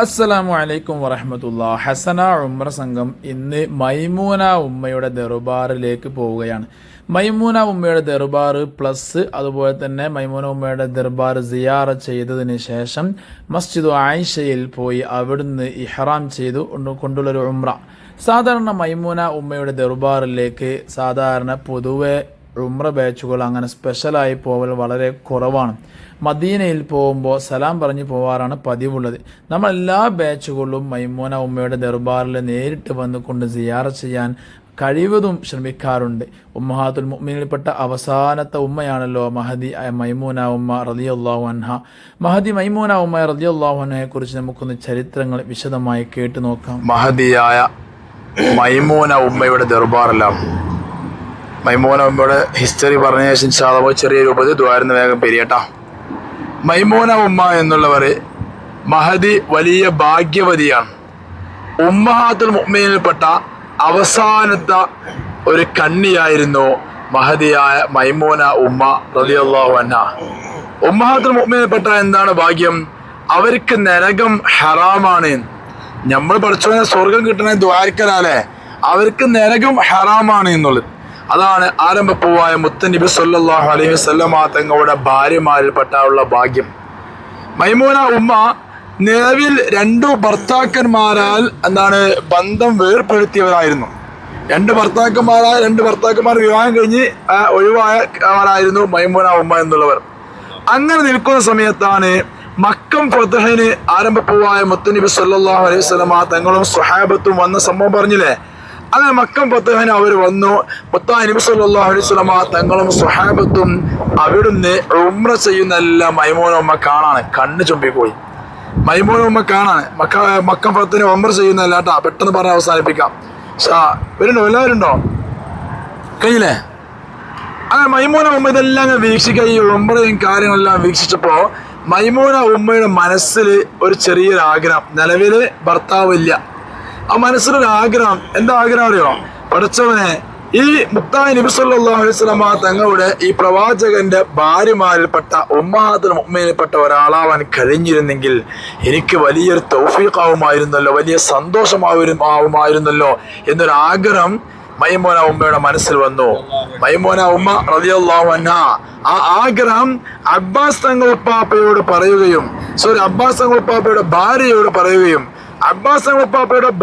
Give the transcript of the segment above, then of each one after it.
അസ്സലാമു അലൈക്കും വറഹമത്തുള്ള ഹസന ഉമ്ര സംഘം ഇന്ന് മൈമൂന ഉമ്മയുടെ ദെറുബാറിലേക്ക് പോവുകയാണ്. മൈമൂന ഉമ്മയുടെ ദർബാർ പ്ലസ് അതുപോലെ തന്നെ മൈമൂന ഉമ്മയുടെ ദർബാർ സിയാറ ചെയ്തതിന് ശേഷം മസ്ജിദ് ആയിഷയിൽ പോയി അവിടുന്ന് ഇഹ്റാം ചെയ്തു കൊണ്ട് കൊണ്ടുള്ളൊരു ഉമ്ര. സാധാരണ മൈമൂന ഉമ്മയുടെ ദർബാറിലേക്ക് സാധാരണ പൊതുവെ ഉമ്ര ബാച്ചുകൾ അങ്ങനെ സ്പെഷ്യലായി പോവൽ വളരെ കുറവാണ്. മദീനയിൽ പോകുമ്പോൾ സലാം പറഞ്ഞു പോവാറാണ് പതിവുള്ളത്. നമ്മൾ എല്ലാ ബാച്ചുകളിലും മൈമൂന ഉമ്മയുടെ ദർബാറിൽ നേരിട്ട് വന്നുകൊണ്ട് സിയാറ ചെയ്യാൻ കഴിവതും ശ്രമിക്കാറുണ്ട്. ഉമ്മഹാത്തുൽ മുഅ്മിനിൽപ്പെട്ട അവസാനത്തെ ഉമ്മയാണല്ലോ മഹദി മൈമൂന ഉമ്മ റളിയല്ലാഹു അൻഹ. മഹദി മൈമൂന ഉമ്മ റളിയല്ലാഹു അൻഹയെ കുറിച്ച് നമുക്കൊന്ന് ചരിത്രങ്ങൾ വിശദമായി കേട്ടു നോക്കാം. മഹദിയായ മൈമൂന ഉമ്മയുടെ ദർബാറെല്ലാം മൈമൂന ഉമ്മയുടെ ഹിസ്റ്ററി പറഞ്ഞ ശേഷം സാധാരണ ചെറിയ രൂപത്തിൽ ദ്വാരുന്ന വേഗം പെരിയട്ടാ. മൈമോന ഉമ്മ എന്നുള്ളവർ മഹദി വലിയ ഭാഗ്യവതിയാണ്. ഉമ്മഹാത്തുൽ മുഅ്മിനിൽപ്പെട്ട അവസാനത്തെ ഒരു കണ്ണിയായിരുന്നു മഹദിയായ മൈമോന ഉമ്മ റലിയല്ലാഹു അൻഹ. ഉമ്മഹാത്തുൽ മുഅ്മിനിൽപ്പെട്ട എന്താണ് ഭാഗ്യം? അവർക്ക് നരകം ഹറാമാണ്. നമ്മൾ പഠിച്ചു സ്വർഗം കിട്ടണേ ദ്വാരക്കലാലേ. അവർക്ക് നരകം ഹറാമാണ് എന്നുള്ളത്. അതാണ് ആരംഭപ്പൂവായ മുത്തനബി സല്ലല്ലാഹു അലൈഹി വസല്ലമ തങ്ങളുടെ ഭാര്യമാരിൽ പെട്ടാനുള്ള ഭാഗ്യം. മൈമൂന ഉമ്മ നിലവിൽ രണ്ടു ഭർത്താക്കന്മാരാൽ എന്താണ് ബന്ധം വേർപ്പെടുത്തിയവരായിരുന്നു. രണ്ട് ഭർത്താക്കന്മാരായ രണ്ട് ഭർത്താക്കന്മാർ വിവാഹം കഴിഞ്ഞ് ഒഴിവായവരായിരുന്നു മൈമൂന ഉമ്മ എന്നുള്ളവർ. അങ്ങനെ നിൽക്കുന്ന സമയത്താണ് മക്കം ഫതഹിന് ആരംഭപ്പൂവായ മുത്തനബി സല്ലല്ലാഹു അലൈഹി വസല്ലമ തങ്ങളും സ്വഹാബത്തും വന്ന സംഭവം പറഞ്ഞില്ലേ? അങ്ങനെ മക്കം ഫതഹിന് അവർ വന്നു. മുത്താ നബി സല്ലല്ലാഹു അലൈഹി വസല്ലമ തങ്ങളും സുഹാബത്തും അവിടുന്ന് ഉമ്ര ചെയ്യുന്ന എല്ലാ മൈമോനമ്മ കാണാണ്. കണ്ണ് ചുമ്പിപ്പോയി മൈമോനമ്മ കാണാണ്. മക്ക മക്കം പത്തിന് ഉമ്ര ചെയ്യുന്ന എല്ലാട്ടാ പെട്ടെന്ന് പറഞ്ഞ് അവസാനിപ്പിക്കാം. വരുന്നുണ്ടോ? എല്ലാവരും ഉണ്ടോ? കഴിഞ്ഞില്ലേ? അങ്ങനെ മൈമൂന ഉമ്മ ഇതെല്ലാം അങ്ങ് വീക്ഷിക്കുക. ഈ ഉമ്രയും കാര്യങ്ങളെല്ലാം വീക്ഷിച്ചപ്പോൾ മൈമൂന ഉമ്മയുടെ മനസ്സിൽ ഒരു ചെറിയൊരു ആഗ്രഹം നിലവിൽ ഭർത്താവില്ല. ആ മനസ്സിലൊരു ആഗ്രഹം എന്താ ആഗ്രഹം അറിയോ? പഠിച്ചവനെ ഈ മുത്തായി നബി സല്ലല്ലാഹു അലൈഹി വസല്ലമ തങ്ങളുടെ ഈ പ്രവാചകന്റെ ഭാര്യമാരിൽപ്പെട്ട ഉമ്മഹാത്തുൽ മുഅ്മിനിൽപ്പെട്ട ഒരാളാവാൻ കഴിഞ്ഞിരുന്നെങ്കിൽ എനിക്ക് വലിയൊരു തൗഫീഖാവുമായിരുന്നല്ലോ വലിയ സന്തോഷമാവും ആവുമായിരുന്നല്ലോ എന്നൊരു ആഗ്രഹം മൈമോന ഉമ്മയുടെ മനസ്സിൽ വന്നു. മൈമോന ഉമ്മ അൻഹ ആ ആഗ്രഹം അബ്ബാസ് തങ്ങൾ ഉപ്പാപ്പയോട് പറയുകയും സോറി അബ്ബാസ് തങ്ങൾ ഉപ്പാപ്പയുടെ ഭാര്യയോട് പറയുകയും അബ്ബാസ് തങ്ങൾ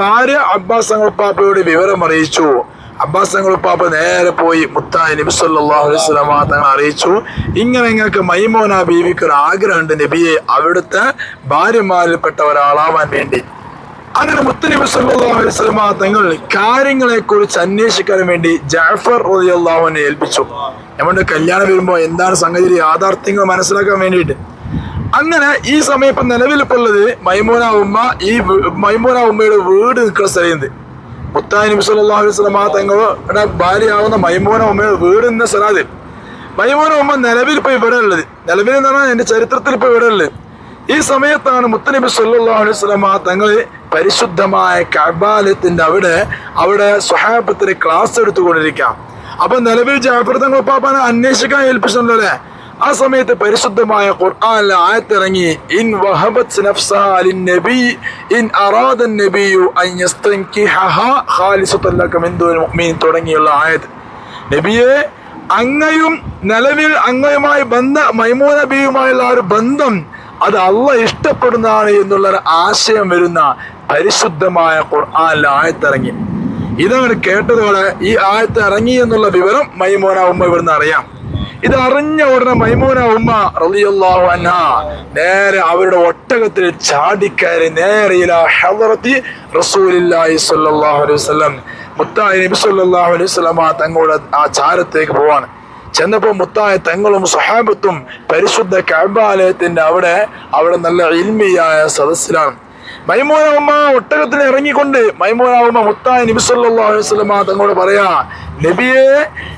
ഭാര്യ അബ്ബാസ് തങ്ങൾ ഉപ്പാപ്പയോട് വിവരം അറിയിച്ചു. അബ്ബാസ് നേരെ പോയി മുത്തായ നബി അലൈഹി തങ്ങൾ അറിയിച്ചു. ഇങ്ങനെ നിങ്ങൾക്ക് മൈമോന ബീവിക്ക് ഒരു ആഗ്രഹമുണ്ട് നബിയെ അവിടുത്തെ ഭാര്യമാരിൽപ്പെട്ട ഒരാളാവാൻ വേണ്ടി. അങ്ങനെ മുത്തനബി സല്ലല്ലാഹു അലൈഹി തങ്ങൾ കാര്യങ്ങളെ കുറിച്ച് അന്വേഷിക്കാൻ വേണ്ടി ജാഫർ റളിയല്ലാഹുവിനെ ഏൽപ്പിച്ചു നമ്മുടെ കല്യാണം വരുമ്പോൾ എന്താണ് സംഗതി? യാഥാർത്ഥ്യങ്ങൾ മനസ്സിലാക്കാൻ വേണ്ടിയിട്ട്. അങ്ങനെ ഈ സമയം ഇപ്പം നിലവിലിപ്പുള്ളത് മൈമൂന ഉമ്മ ഈ മൈമൂന ഉമ്മയുടെ വീട് നിൽക്കുന്ന നബി സല്ലല്ലാഹു അലൈഹി വസല്ലമ തങ്ങളുടെ ഭാര്യയാവുന്ന മൈമൂന ഉമ്മയുടെ വീട് നിന്ന സ്ഥലത്ത് മൈമൂന ഉമ്മ നിലവിൽ ഇപ്പം ഇവിടെ ഉള്ളത് നിലവിൽ എന്ന് പറഞ്ഞാൽ എന്റെ ചരിത്രത്തിൽ ഇപ്പം ഇവിടെ ഉള്ളത് ഈ സമയത്താണ് മുത്തനബി സല്ലാ അലൈഹി വസല്ലമ തങ്ങൾ പരിശുദ്ധമായ കബാലയത്തിന്റെ അവിടെ അവിടെ സ്വഹാബത്തിന് ക്ലാസ് എടുത്തുകൊണ്ടിരിക്കാം അപ്പം നിലവിൽ ജാഫർ തങ്ങൾ പാപ്പാനെ അന്വേഷിക്കാൻ ഏൽപ്പിച്ചിട്ടുണ്ടല്ലോ? ആ സമയത്ത് പരിശുദ്ധമായ ആയത്തിറങ്ങി ഇൻ വഹബത് ലിന്നബി ഇൻ അറാദൻ നബിയു അൻ യസ്തൻകിഹഹാ ഖാലിസത്തൻ മിൻ ദൂനിൽ മുഅ്മിനീൻ തുടങ്ങിയുള്ള ആയത്. നബിയെ അങ്ങയും നിലവിൽ അങ്ങയുമായി ബന്ധ മൈമൂന നബിയുമായുള്ള ഒരു ബന്ധം അത് അള്ള ഇഷ്ടപ്പെടുന്നതാണ് എന്നുള്ള ഒരു ആശയം വരുന്ന പരിശുദ്ധമായ ഖുർആനിലെ ആയത്തിറങ്ങി. ഇതങ്ങനെ കേട്ടതോടെ ഈ ആയത്ത് ഇറങ്ങി എന്നുള്ള വിവരം മൈമോന ഉമ്മ ഇവിടുന്ന് അറിയാം. ഇത് അറിഞ്ഞ ഉടനെ മൈമൂന ഉമ്മ റളിയല്ലാഹു അൻഹ നേരെ അവരുടെ ഒട്ടകത്തിൽ ചാടിക്കയറി നേരെ ഇലാ ഹളറത്തി റസൂലില്ലാഹി സ്വല്ലല്ലാഹു അലൈഹി വസല്ലം. മുത്തായി നബി സല്ലല്ലാഹു അലൈഹി വസല്ലമ തങ്ങളുടെ ആ ചാരത്തേക്ക് പോവാണ്. ചെന്നപ്പോൾ മുത്തായ തങ്ങളും സഹാബത്തും പരിശുദ്ധ കഅബാലയത്തിന്റെ അവിടെ അവിടെ നല്ല ഇൽമിയായ സദസ്സിലാണ്. മൈമൂന ഒട്ടകത്തിന് ഇറങ്ങിക്കൊണ്ട് മൈമൂന ഉമ്മ മുത്തായ നബി സല്ലല്ലാഹു അലൈഹി വസല്ലമ തങ്ങളോട് പറയാ നബിയെ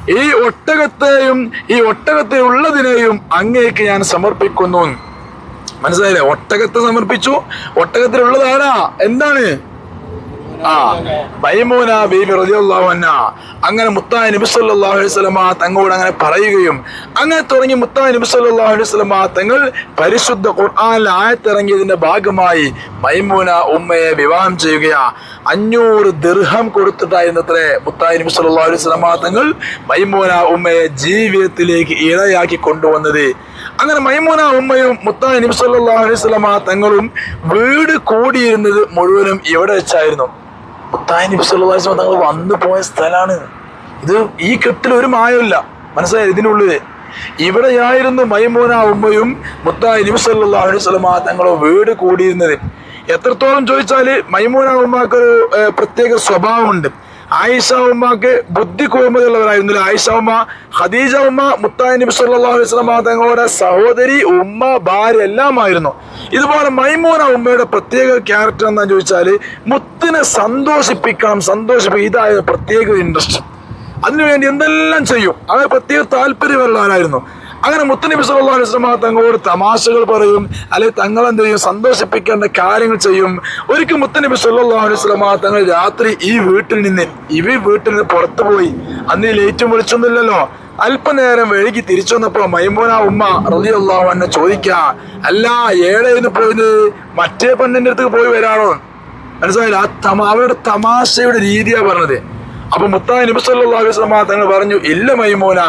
ഈ ഒട്ടകത്തെയും ഈ ഒട്ടകത്തെ ഉള്ളതിനെയും അങ്ങേക്ക് ഞാൻ സമർപ്പിക്കുന്നു. മനസ്സിലായില്ലേ? ഒട്ടകത്തെ സമർപ്പിച്ചു. ഒട്ടകത്തിലുള്ളതാരാ എന്താണ്? ആ മൈമൂന ബീബി അൻഹ. അങ്ങനെ മുത്തായി നബി സല്ലല്ലാഹു അലൈഹി വസല്ലമ തങ്ങളോട് അങ്ങനെ പറയുകയും അങ്ങനെ തുടങ്ങി മുത്താൻ നബി സല്ലല്ലാഹു അലൈഹി വസല്ലമ തങ്ങൾ പരിശുദ്ധ ഖുർആനിൽ ആയത്തിറങ്ങിയതിന്റെ ഭാഗമായി മൈമൂന ഉമ്മയെ വിവാഹം ചെയ്യുകയാ. അഞ്ഞൂറ് ദിർഹം കൊടുത്തിട്ടായിരുന്നത്രേ മുത്തായി നബി സല്ലല്ലാഹു അലൈഹി വസല്ലമ തങ്ങൾ മൈമൂന ഉമ്മയെ ജീവിതത്തിലേക്ക് ഇണയാക്കി കൊണ്ടുവന്നത്. അങ്ങനെ മൈമൂന ഉമ്മയും മുത്താൻ നബി സല്ലല്ലാഹു അലൈഹി വസല്ലമ തങ്ങളും വീട് കൂടിയിരുന്നത് മുഴുവനും ഇവിടെ വെച്ചായിരുന്നു? മുത്തായ നബി സല്ലല്ലാഹു തങ്ങൾ വന്നു പോയ സ്ഥലമാണ്. ഇത് ഈ കെട്ടിൽ ഒരു മായമില്ല മനസ്സിലായി? ഇതിനുള്ളിൽ ഇവിടെയായിരുന്നു മൈമൂന ഉമ്മയും മുത്തായ അലൈഹി വസല്ലമ തങ്ങളെ വീട് കൂടിയിരുന്നത്. എത്രത്തോളം ചോദിച്ചാൽ മൈമൂന ഉമ്മാക്ക് ഒരു പ്രത്യേക സ്വഭാവമുണ്ട്. ആയിഷ ഉമ്മാക്ക് ബുദ്ധി കൂർമ്മതയുള്ളവരായിരുന്നു ആയിഷ ഉമ്മ ഖദീജ ഉമ്മ മുത്തായി നബി സല്ലല്ലാഹു അലൈഹി സ്വലമാ തങ്ങളുടെ സഹോദരി ഉമ്മ ഭാര്യ എല്ലാമായിരുന്നു. ഇതുപോലെ മൈമൂന ഉമ്മയുടെ പ്രത്യേക ക്യാരക്ടർ എന്താണെന്ന് ചോദിച്ചാൽ മുത്തിനെ സന്തോഷിപ്പിക്കണം സന്തോഷിപ്പിക്കും ഇതായ പ്രത്യേക ഇൻട്രസ്റ്റ് അതിനുവേണ്ടി എന്തെല്ലാം ചെയ്യും? അത് പ്രത്യേക താല്പര്യമുള്ളവരായിരുന്നു. അങ്ങനെ മുത്തനബി സല്ലല്ലാഹു അലൈഹി വസല്ലമ തങ്ങളോട് തമാശകൾ പറയും അല്ലെങ്കിൽ തങ്ങളെന്ത് ചെയ്യും സന്തോഷിപ്പിക്കേണ്ട കാര്യങ്ങൾ ചെയ്യും. ഒരിക്കൽ മുത്തനബി സല്ലല്ലാഹു അലൈഹി വസല്ലമ തങ്ങൾ രാത്രി ഈ വീട്ടിൽ നിന്ന് ഇവ വീട്ടിൽ നിന്ന് പുറത്തു പോയി. അന്ന് ലേറ്റും വിളിച്ചൊന്നുമില്ലല്ലോ. അല്പനേരം വൈകി തിരിച്ചു വന്നപ്പോ മൈമോന ഉമ്മ റളിയല്ലാഹു അൻഹ ചോദിക്കാ അല്ല ഏഴേന്ന് പോയത് മറ്റേ പെണ്ണിന്റെ അടുത്ത് പോയി വരാണോ മനസ്സിലായില്ല? ആ അവരുടെ തമാശയുടെ രീതിയാ പറഞ്ഞത്. അപ്പൊ മുത്താൻ നബി അലൈഹി വസല്ലമ തങ്ങൾ പറഞ്ഞു ഇല്ല മൈമൂന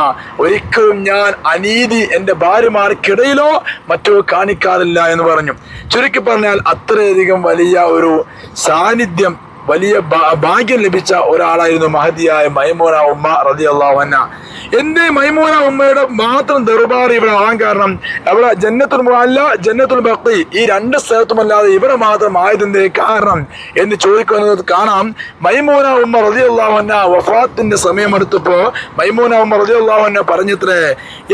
ഒരിക്കലും ഞാൻ അനീതി എന്റെ ഭാര്യമാർക്കിടയിലോ മറ്റോ കാണിക്കാറില്ല എന്ന് പറഞ്ഞു. ചുരുക്കി പറഞ്ഞാൽ അത്രയധികം വലിയ ഒരു സാന്നിധ്യം വലിയ ഭാഗ്യം ലഭിച്ച ഒരാളായിരുന്നു മഹതിയായ മൈമോന ഉമ്മ റതി അൻഹ. എന്റെ മൈമോന ഉമ്മയുടെ മാത്രം ദർബാർ ഇവിടെ ആവാൻ കാരണം അവിടെ ജന്നത്തുൽ അല്ല ജന്നത്തുൽ ബഖി ഈ രണ്ട് സ്ഥലത്തുമല്ലാതെ ഇവിടെ മാത്രം ആയതിന്റെ കാരണം എന്ന് ചോദിക്കുന്നത് കാണാം. മൈമോന ഉമ്മ റതി അൻഹ വഫാത്തിന്റെ സമയമെടുത്തപ്പോ മൈമോന ഉമ്മ റതി അൻഹ പറഞ്ഞത്രേ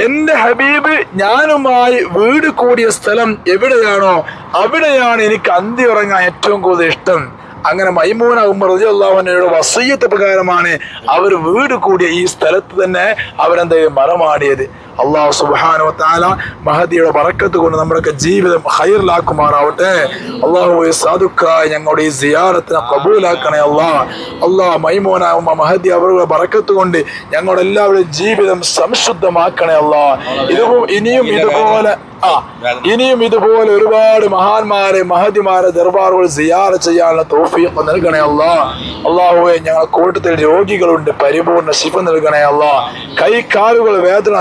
എന്റെ ഹബീബ് ഞാനുമായി വീട് കൂടിയ സ്ഥലം എവിടെയാണോ അവിടെയാണ് എനിക്ക് അന്തി ഉറങ്ങാൻ ഏറ്റവും കൂടുതൽ ഇഷ്ടം. അങ്ങനെ മൈമൂന ഉമ്മർ റളിയല്ലാഹുവിനയുടെ വസീയത്ത് പ്രകാരമാണ് അവർ വീട് കൂടിയ ഈ സ്ഥലത്ത് തന്നെ അവരെന്ത് ചെയ്തു? അള്ളാഹു സുബാനോ താല മഹദിയുടെ വറക്കത്ത് കൊണ്ട് നമ്മുടെയൊക്കെ ജീവിതം ഹൈറിലാക്കുമാറാവട്ടെ അള്ളാഹു സാധുക്കായി ഞങ്ങളുടെ ഈ സിയാറത്തിനെ കബൂലാക്കണേ അള്ളാഹ് അള്ളാഹ് മൈമോന ഉമ്മ മഹദി അവരുടെ വറക്കത്ത് കൊണ്ട് ഞങ്ങളുടെ എല്ലാവരുടെയും ജീവിതം സംശുദ്ധമാക്കണേ അള്ളാഹ് ഇതും ഇനിയും ഇതുപോലെ ആ ഇനിയും ഇതുപോലെ ഒരുപാട് മഹാന്മാരെ മഹതിമാരെ ദർബാറുകൾ സിയാറ ചെയ്യാനുള്ള തോഫിയൊക്കെ നൽകണേ അല്ല അള്ളാഹുവെ ഞങ്ങളെ കൂട്ടത്തിൽ രോഗികളുണ്ട് പരിപൂർണ ശിഫ നൽകണേ അല്ല കാലുകൾ വേദന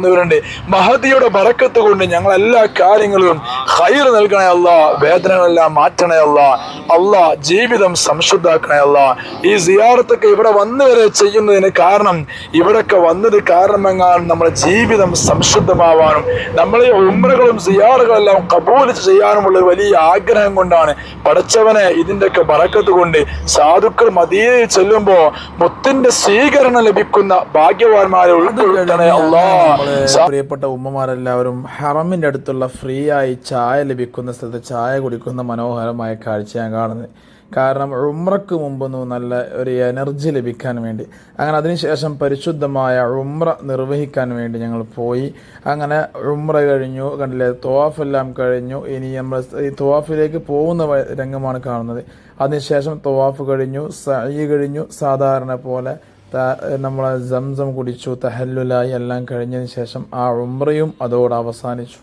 അനുഭവിക്കുന്നവരുണ്ട് മഹതിയുടെ ബറക്കത്ത് കൊണ്ട് ഞങ്ങൾ എല്ലാ കാര്യങ്ങളും ഹൈർ നൽകണേ അല്ല വേദനകളെല്ലാം മാറ്റണേ അല്ല അല്ല ജീവിതം സംശുദ്ധാക്കണേ അല്ല. ഈ സിയാറത്തൊക്കെ ഇവിടെ വന്നു വരെ ചെയ്യുന്നതിന് കാരണം ഇവിടൊക്കെ വന്നത് കാരണമെങ്ങാൻ നമ്മുടെ ജീവിതം സംശുദ്ധമാവാനും നമ്മളെ ഉമ്രകളും സിയാറുകളെല്ലാം കബൂൽ ചെയ്യാനുമുള്ള വലിയ ആഗ്രഹം കൊണ്ടാണ്. പഠിച്ചവനെ ഇതിന്റെയൊക്കെ ബറക്കത്ത് കൊണ്ട് സാധുക്കൾ മദീനയിൽ ചെല്ലുമ്പോ മുത്തിന്റെ സ്വീകരണം ലഭിക്കുന്ന ഭാഗ്യവാന്മാരെ ഉൾക്കൊള്ളണേ നമ്മൾ പ്രിയപ്പെട്ട ഉമ്മമാരെല്ലാവരും ഹറമിന്റെ അടുത്തുള്ള ഫ്രീ ആയി ചായ ലഭിക്കുന്ന സ്ഥലത്ത് ചായ കുടിക്കുന്ന മനോഹരമായ കാഴ്ചയാണ് ഞാൻ കാണുന്നത് കാരണം ഉമ്രക്ക് മുമ്പൊന്നും നല്ല ഒരു എനർജി ലഭിക്കാൻ വേണ്ടി അങ്ങനെ അതിനുശേഷം പരിശുദ്ധമായ ഉമ്ര നിർവഹിക്കാൻ വേണ്ടി ഞങ്ങൾ പോയി. അങ്ങനെ ഉമ്ര കഴിഞ്ഞു കണ്ടില്ലേ? തോവാഫെല്ലാം കഴിഞ്ഞു. ഇനി നമ്മൾ ഈ തോവാഫിലേക്ക് പോകുന്ന രംഗമാണ് കാണുന്നത്. അതിനുശേഷം തോവാഫ് കഴിഞ്ഞു സഈ കഴിഞ്ഞു സാധാരണ പോലെ നമ്മൾ സംസം കുടിച്ചു തഹല്ലുലായി എല്ലാം കഴിഞ്ഞതിന് ശേഷം ആ ഉമ്രയും അതോടെ അവസാനിച്ചു.